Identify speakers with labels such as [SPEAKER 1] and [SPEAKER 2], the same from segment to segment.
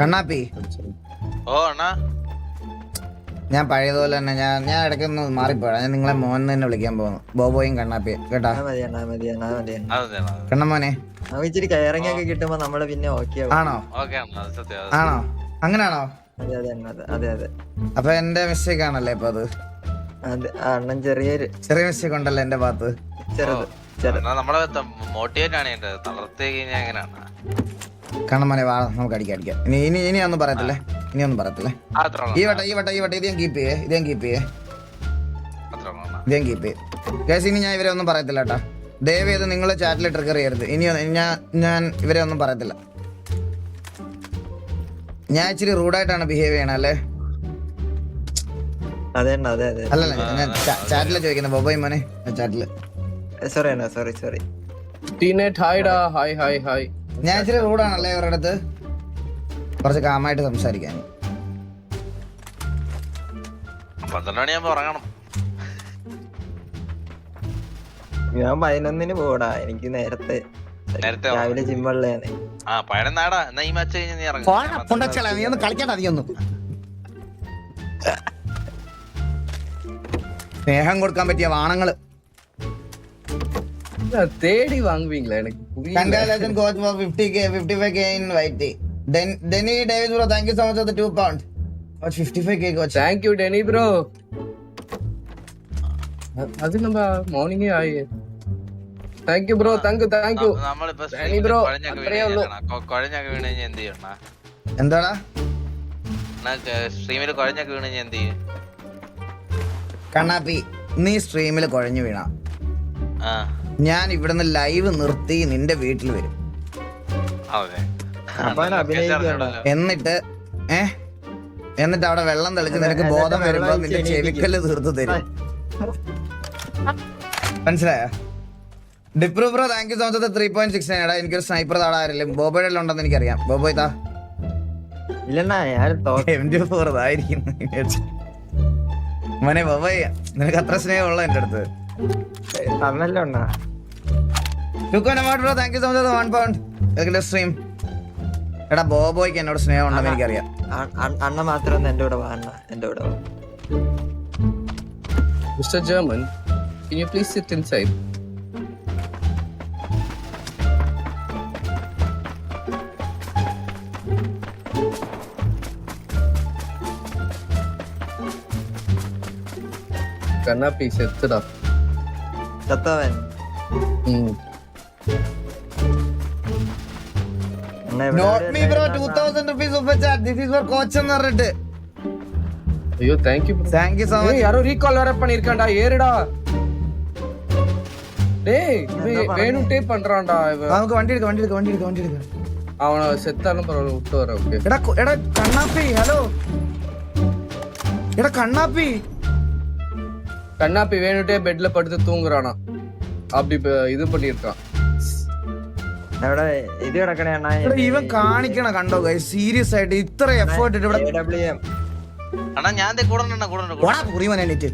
[SPEAKER 1] കണ്ണാപ്പി.
[SPEAKER 2] ഓ അണ്ണാ.
[SPEAKER 1] ഞാൻ പഴയതുപോലെ തന്നെ ഞാൻ ഞാൻ ഇടയ്ക്കൊന്ന് മാറിപ്പോഴാ ഞാൻ നിങ്ങളെ മോൻ തന്നെ വിളിക്കാൻ പോകുന്നു ബോബോയും കണ്ണാപ്പി കേട്ടാ? കണ്ണമോനെ
[SPEAKER 3] ഇച്ചിരി കയറിങ് ഒക്കെ കിട്ടുമ്പോ നമ്മൾ പിന്നെ ഓക്കെ
[SPEAKER 1] ആണോ ആണോ? അങ്ങനാണോ?
[SPEAKER 3] അതെ അതെ അണ്ണാ അതെ അതെ അതെ.
[SPEAKER 1] അപ്പൊ എന്റെ മിസ്റ്റേക്ക് ആണല്ലേ ഇപ്പൊ അത്?
[SPEAKER 3] അണ്ണൻ ചെറിയൊരു
[SPEAKER 1] ചെറിയ മിസ്റ്റേക്ക് ഉണ്ടല്ലോ എന്റെ ഭാഗത്ത്.
[SPEAKER 3] ചെറുത്
[SPEAKER 2] നമ്മളെ മോട്ടിവേറ്റ് ആണ് തളർത്തി കഴിഞ്ഞാൽ എങ്ങനെയാണ്
[SPEAKER 1] കണ്ണമോനെ വാ നമുക്ക് അടിക്കാം അടിക്കാം. ഇനി ഇനി ഇനി ഒന്നും പറയത്തില്ലേ? ഇനി ഒന്നും പറയത്തില്ലേ? ഈ വട്ടം ഈ വട്ടം ഈ വട്ടം ഇത് ഞാൻ കീപ്പ് ചെയ്യേ ഇത് ഞാൻ കീപ്പ് ചെയ്യേ ഇതേം ഞാൻ കീപ്പ് ചെയ്യും. കേസ് ഇനി ഞാൻ ഇവരെ ഒന്നും പറയത്തില്ല കേട്ടാ. ദയവ് ചെയ്ത് നിങ്ങൾ ചാറ്റിൽ ട്രിഗർ ചെയ്യരുത് ഇനി ഞാൻ ഞാൻ ഇവരെ ഒന്നും പറയത്തില്ല. ഞാൻ ഇച്ചിരി റൂഡായിട്ടാണ് ബിഹേവ് ചെയ്യണ അല്ലേ? അല്ലല്ല ഞാൻ ചാറ്റിൽ ചോദിക്കുന്നത് ബൊബോയ് മോനെ
[SPEAKER 3] ചാറ്റിൽ sorry
[SPEAKER 4] sorry sorry hi hi hi
[SPEAKER 1] ഞാൻ ഇച്ചിരി റൂഡാണല്ലേ ഇവരുടെ അടുത്ത്? കുറച്ച് കാമായിട്ട് സംസാരിക്കാൻ.
[SPEAKER 2] പന്ത്രണ്ട് മണിയാകുമ്പോ ഉറങ്ങണം.
[SPEAKER 3] ഞാൻ പതിനൊന്നിന് പോടാ എനിക്ക് നേരത്തെ.
[SPEAKER 2] നേരത്തെ
[SPEAKER 3] രാവിലെ ജിമ്മുള്ളതാണ്
[SPEAKER 2] ആ എന്നാ ഈ മാച്ച് കഴിഞ്ഞ് നീ ഇറങ്ങും.
[SPEAKER 1] കൊണ്ടച്ചള നീ ഒന്ന് കളിക്കണ്ട നീ ഒന്നും സ്നേഹം കൊടുക്കാൻ പറ്റിയ വാണങ്ങൾ.
[SPEAKER 4] தேடி வாங்குவீங்களா எனக்கு புரியல
[SPEAKER 1] Congratulations, coach, for 50k, 55k in YT. Den, Denny Davis, bro, thank you so much for the two pound. Coach, 55k, coach.
[SPEAKER 4] Thank you Danny bro அது நம்ம மார்னிங்கே ஆயி thank you bro thank you thank you
[SPEAKER 2] നമ്മളിപ്പോ
[SPEAKER 4] Dani bro,
[SPEAKER 2] കുഴഞ്ഞൊക്കെ
[SPEAKER 4] അത്രയേ ഉള്ളൂ.
[SPEAKER 2] വീണ് കുഴഞ്ഞൊക്കെ വീണ് കഴിഞ്ഞാൽ എന്ത് ചെയ്യണ
[SPEAKER 1] എന്താടാ
[SPEAKER 2] സ്ട്രീമിൽ കുഴഞ്ഞൊക്കെ വീണ് കഴിഞ്ഞാൽ എന്ത് ചെയ്യും
[SPEAKER 1] കണ്ണാപ്പി നീ സ്ട്രീമിൽ കുഴഞ്ഞു വീണ
[SPEAKER 2] ആ
[SPEAKER 1] ഞാൻ ഇവിടുന്ന് ലൈവ് നിർത്തി നിന്റെ വീട്ടിൽ വരും. എന്നിട്ട് ഏ? എന്നിട്ട് അവിടെ വെള്ളം തെളിച്ച് നിനക്ക് ബോധം വരുമ്പോ നിന്റെ
[SPEAKER 3] ചെവിക്കൽ
[SPEAKER 1] ചെവിക്കല്ല് തീർത്ത് തരും. മനസ്സിലായോ? ഡിപ്രൂ bro thank you so much three point six nine എടാ എനിക്കൊരു സ്നൈപ്പർ താടാ ആരില്ല ബോബോയുടെ എല്ലാം ഉണ്ടെന്ന് എനിക്കറിയാം. ബോബോ ഇതാ ഇതായിരിക്കും മോനെ ബോബോയ് നിനക്ക് അത്ര സ്നേഹമുള്ള എന്റെ അടുത്ത്. ബോബോയ്ക്ക് എന്നോട് സ്നേഹം ഉണ്ടെന്ന് എനിക്കറിയാം.
[SPEAKER 3] അണ്ണ മാത്രം ഒന്ന് കൂടെ വാ അണ്ണ കൂടെ
[SPEAKER 4] mister German can you please sit inside?
[SPEAKER 3] Kanna,
[SPEAKER 4] please.
[SPEAKER 3] അണ്ണാ ഇവിടെ
[SPEAKER 1] നോട്ട്
[SPEAKER 3] ഒരു
[SPEAKER 1] മീ ബ്രോ
[SPEAKER 3] ഉണ്ടായിരുന്ന
[SPEAKER 1] two thousand rupees super chat this is for coach എന്ന് പറഞ്ഞിട്ട്
[SPEAKER 4] ஐயோ thank you
[SPEAKER 1] thank you so
[SPEAKER 4] ஏய்
[SPEAKER 1] മച്ച്
[SPEAKER 4] யாரோ ரீகால் வேற பண்ணிருக்கான்டா ஏறுடா டேய் இவன் வேணும்ட்டே பண்றான்டா இவன்
[SPEAKER 1] നമുക്ക് வண்டி എടുക്കാം വണ്ടി എടുക്കാം വണ്ടി എടുക്കാം വണ്ടി എടുക്കാം
[SPEAKER 4] அவனை செத்தாலும் பரவாயில்ல விட்டு வர ஓகே
[SPEAKER 1] എടാ കൊ- എടാ കണ്ണാപ്പി ഹലോ എടാ കണ്ണാപ്പി
[SPEAKER 4] கண்ணாப்பி வேணுட்டே பெட்ல படுத்து தூங்குறானா அப்படி இப்ப இது பண்ணிருக்கான்
[SPEAKER 3] അവിടെ ഇത് കിടക്കണേ അണ്ണാ
[SPEAKER 1] എടാ ഇവൻ കാണിക്കണ കണ്ടോ സീരിയസ് ആയിട്ട് ഇത്ര എഫേർട്ട് ഇട്ട് ഇവിടെ
[SPEAKER 3] ഡബ്ല്യു എം
[SPEAKER 2] അണ്ണാ ഞാൻ ദേ കൂടെ ഉണ്ട് കൂടെ ഉണ്ട് കൂടെ
[SPEAKER 1] ഓടാ പുറിമനെ എണീറ്റ്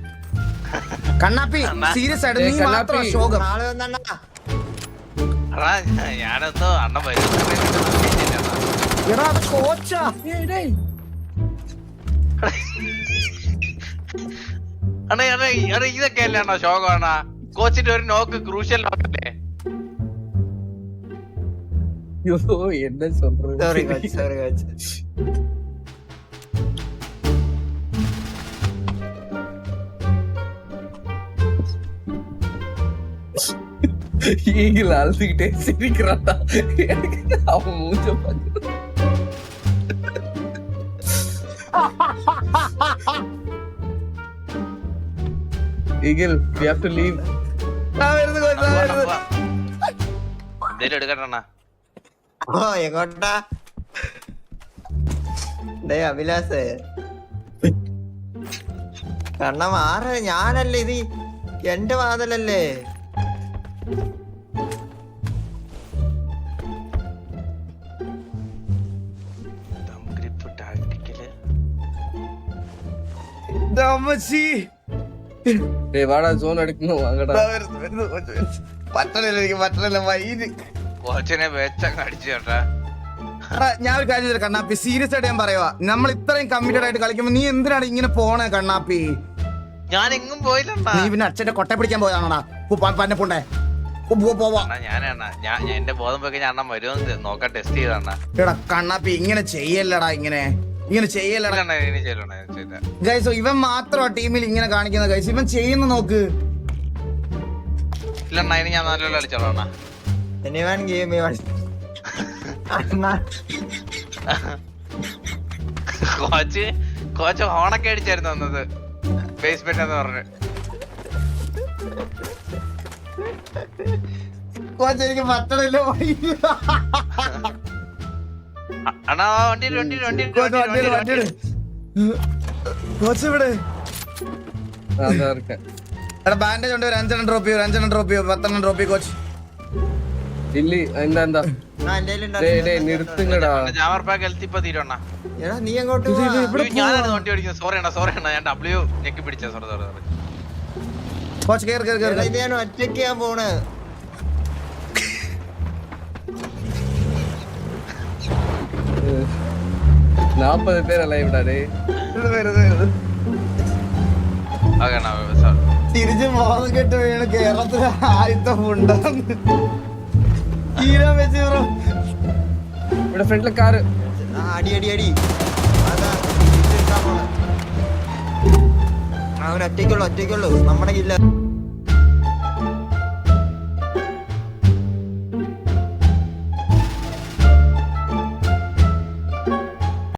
[SPEAKER 1] കണ്ണാപ്പി സീരിയസ് ആയിട്ട് നീ
[SPEAKER 4] ഏ, കണ്ണാപ്പി.
[SPEAKER 1] മാത്രം ശോകം
[SPEAKER 3] നാളെ വന്നണ്ണ
[SPEAKER 2] അണ്ണാ ഞാ- ഞാനെന്തോ അണ്ണൻ വരും
[SPEAKER 1] എടാ അത് കോച്ചാ
[SPEAKER 2] അണ്ണാ അണ്ണാ അണ്ണാ ഇതൊക്കെ അല്ലേ അണ്ണാ ശോകമാണ കോച്ചിന്റെ ഒരു നോക്ക് ക്രൂഷ്യൽ നോക്കല്ലേ
[SPEAKER 4] ஐயோ என்ன சொல்றது
[SPEAKER 3] sorry coach sorry coach
[SPEAKER 4] eagle அழுதுகிட்டே சிரிக்கிறான்டா எனக்கு அவன் மூஞ்ச பார்த்து eagle we have to leave.
[SPEAKER 1] ആ, വരുന്നു coach, ആ, വരുന്നു.
[SPEAKER 2] എന്തേലും എടുക്കട്ടെ അണ്ണാ.
[SPEAKER 3] ഓ എങ്ങോട്ടാ? ഡേ അഭിലാസ് കണ്ണ മാറ ഞാനല്ലേ ഇത് എന്റെ വാതലല്ലേ?
[SPEAKER 2] ഗ്രിപ്പ് ടാക്ടിക്കൽ
[SPEAKER 1] ഇതാ ഞാൻ ഒരു കാര്യം കണ്ണാപ്പി. സീരിയസ് ആയിട്ട് ഞാൻ പറയുവാ. നമ്മൾ ഇത്രയും കമ്മിറ്റഡ് ആയിട്ട് കളിക്കുമ്പോ നീ എന്തിനാണ് ഇങ്ങനെ പോണേ കണ്ണാപ്പി?
[SPEAKER 2] ഞാൻ എങ്ങും പോയില്ലണ്ടാ
[SPEAKER 1] നീ പിന്നെ അച്ഛന്റെ കൊട്ട പിടിക്കാൻ പോയതാണോടാ? പന്നെ പോണ്ടേ. കണ്ണാപ്പി ഇങ്ങനെ ചെയ്യല്ലടാ ഇങ്ങനെ. ഇങ്ങനെ ചെയ്യല്ലടാ. ഗൈസ് ഇവൻ മാത്രമാ ടീമിൽ ഇങ്ങനെ കാണിക്കുന്നത്. ഗൈസ് ഇവൻ ചെയ്യുന്ന നോക്ക്.
[SPEAKER 2] ഇല്ല ഇനി ഞാൻ നല്ലോണം കളിച്ചോളാം അണ്ണാ
[SPEAKER 3] എനിവൻ ഗെയിം
[SPEAKER 2] കോച്ച് കോച്ച് ഹോണൊക്കെ അടിച്ചായിരുന്നു വന്നത് ബേസ്മെന്റ് എന്ന് പറഞ്ഞു.
[SPEAKER 1] കോച്ച് എനിക്ക് പറ്റണില്ല
[SPEAKER 2] അണ്ണാ വണ്ടി വണ്ടി വണ്ടി
[SPEAKER 4] വണ്ടി വണ്ടിയിൽ.
[SPEAKER 1] എടാ ബാൻഡേജ് ഉണ്ട്. ഒരു അഞ്ചെണ്ണം ഡ്രോപ്പ് ചെയ്യോ അഞ്ചെണ്ണം ഡ്രോപ്പ് ചെയ്യോ പത്തെണ്ണം ഡ്രോപ്പ് ചെയ്യോ കോച്ച്
[SPEAKER 4] ഇല്ലി എന്താ? എന്താ നിർത്തുങ്ങടാ
[SPEAKER 2] ജാമർ പാക്ക് ഹെൽത്ത് ഇപ്പൊ
[SPEAKER 3] തീരണ നീ അങ്ങോട്ട്
[SPEAKER 2] ഞാനാണ് വണ്ടി ഓടിക്കുന്നത്. സോറി അണ്ണാ സോറി അണ്ണാ. ഞാൻ ഡബ്ല്യു ഞെക്കി പിടിച്ച സോറി സോറി സോറി
[SPEAKER 1] കേർ
[SPEAKER 3] കേർ
[SPEAKER 1] കേർ
[SPEAKER 3] ഇത് ഞാൻ ഒറ്റയ്ക്ക് ഞാൻ
[SPEAKER 4] Yeah.
[SPEAKER 2] നാപ്പത് പേരല്ല ഇവിടെ?
[SPEAKER 1] തിരിച്ചു മോഹം കെട്ട് വീണ് കേരളത്തിലെ ആദ്യത്തെ ഉണ്ടാന്ന് തീരാ
[SPEAKER 4] ഇവിടെ കാറ്.
[SPEAKER 3] അടി അടി അടി. ഒറ്റയ്ക്കുള്ളൂ നമ്മുടെ ഇല്ല